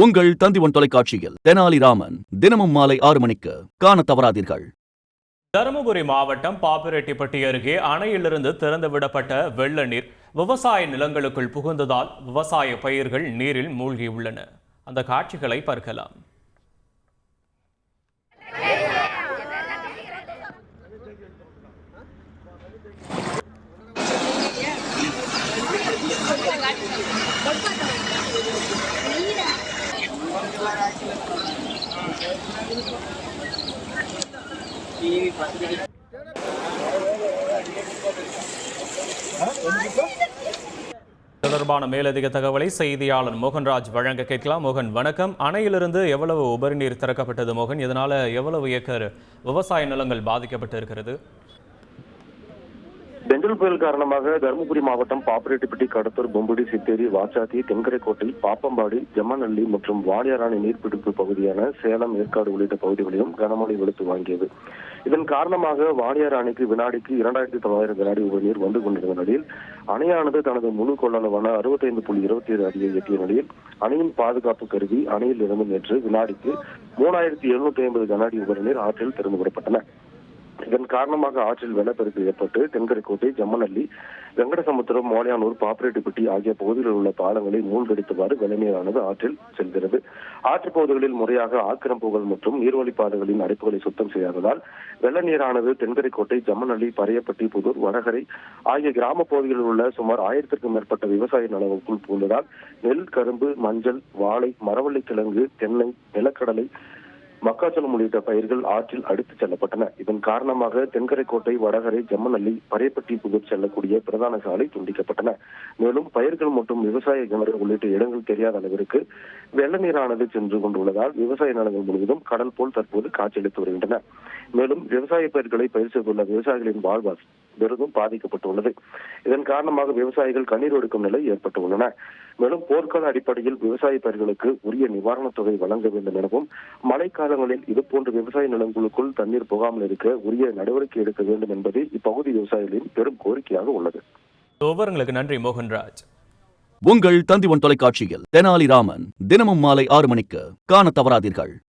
உங்கள் தந்திவன் தொலைக்காட்சியில் தெனாலிராமன் தினமும் மாலை ஆறு மணிக்கு காண தவறாதீர்கள். தருமபுரி மாவட்டம் பாப்பிரெட்டிப்பட்டி அருகே அணையிலிருந்து திறந்து விடப்பட்ட வெள்ள நீர் விவசாய நிலங்களுக்குள் புகுந்ததால் விவசாய பயிர்கள் நீரில் மூழ்கியுள்ளன. அந்த காட்சிகளை பார்க்கலாம். தொடர்பான மேலதிக தகவலை செய்தியாளர் மோகன்ராஜ் வழங்க கேட்கலாம். மோகன் வணக்கம். அணையிலிருந்து எவ்வளவு உபரி நீர் திறக்கப்பட்டது மோகன்? இதனால எவ்வளவு ஏக்கர் விவசாய நிலங்கள் பாதிக்கப்பட்டு இருக்கிறது பெஞ்சல் புயல் காரணமாக தருமபுரி மாவட்டம் பாப்பிரெட்டிப்பட்டி கடத்தூர் பொம்புடி சித்தேரி வாச்சாத்தி தென்கரைக்கோட்டை பாப்பம்பாடி ஜம்மநல்லி மற்றும் வாடியாராணி நீர்பிடிப்பு பகுதியான சேலம் ஏற்காடு உள்ளிட்ட பகுதிகளிலும் கனமழை வெளுத்து வாங்கியது. இதன் காரணமாக வாடியார் அணைக்கு வினாடிக்கு இரண்டாயிரத்தி தொள்ளாயிரம் வினாடி உபரி நீர் வந்து கொண்டிருந்த நிலையில் அணையானது தனது முழு கொள்ளளவான அறுபத்தைந்து புள்ளி இருபத்தி ஏழு அடியை எட்டிய நிலையில் அணையின் பாதுகாப்பு கருவி அணையில் இருந்து நேற்று வினாடிக்கு மூணாயிரத்தி எழுநூத்தி ஐம்பது கனஅடி உபரி நீர் ஆற்றில் திறந்து விடப்பட்டன இதன் காரணமாக ஆற்றில் வெள்ளப்பெருக்கு ஏற்பட்டு தென்கரைக்கோட்டை ஜம்மநல்லி வெங்கடசமுத்திரம் மோலியானூர் பாப்பிரெட்டிப்பட்டி ஆகிய பகுதிகளில் உள்ள பாலங்களை மூழ்கடித்தவாறு வெள்ளநீரானது ஆற்றில் செல்கிறது. ஆற்றுப் பகுதிகளில் முறையாக ஆக்கிரமிப்புகள் மற்றும் நீர்வழிப்பாதைகளின் அடைப்புகளை சுத்தம் செய்யாததால் வெள்ள நீரானது தென்கரைக்கோட்டை ஜம்மநல்லி பரையப்பட்டி புதூர் வடகரை ஆகிய கிராம பகுதிகளில் உள்ள சுமார் ஆயிரத்திற்கும் மேற்பட்ட விவசாய நிலங்களுக்குள் புகுந்ததால் நெல் கரும்பு மஞ்சள் வாழை மரவள்ளி கிழங்கு தென்னை நிலக்கடலை மக்காச்சோளம் உள்ளிட்ட பயிர்கள் ஆற்றில் அடித்துச் செல்லப்பட்டன. இதன் காரணமாக தென்கரைக்கோட்டை வடகரை ஜம்மநல்லி பரையப்பட்டி புதூர் செல்லக்கூடிய பிரதான சாலை துண்டிக்கப்பட்டன. மேலும் பயிர்கள் மற்றும் விவசாய கிணறு உள்ளிட்ட இடங்கள் தெரியாத அளவிற்கு வெள்ள நீரானது சென்று கொண்டுள்ளதால் விவசாய நிலங்கள் முழுவதும் கடல் போல் தற்போது காட்சியளித்து வருகின்றன. மேலும் விவசாய பயிர்களை பயிர் செய்துள்ள விவசாயிகளின் வாழ்வாஸ் பெரிதும் பாதிக்கப்பட்டுள்ளது. இதன் காரணமாக விவசாயிகள் கண்ணீர் ஒடுக்கும் நிலை ஏற்பட்டுள்ளன. மேலும் போர்க்கால அடிப்படையில் விவசாய பயிர்களுக்கு உரிய நிவாரணத் தொகை வழங்க வேண்டும் எனவும் மழைக்காலங்களில் இதுபோன்ற விவசாய நிலங்களுக்குள் தண்ணீர் புகாமல் இருக்க உரிய நடவடிக்கை எடுக்க வேண்டும் என்பது இப்பகுதி விவசாயிகளின் பெரும் கோரிக்கையாக உள்ளது. விவரங்களுக்கு நன்றி மோகன்ராஜ். உங்கள் தந்திவன் தொலைக்காட்சியில் தெனாலிராமன் தினமும் மாலை ஆறு மணிக்கு காண தவறாதீர்கள்.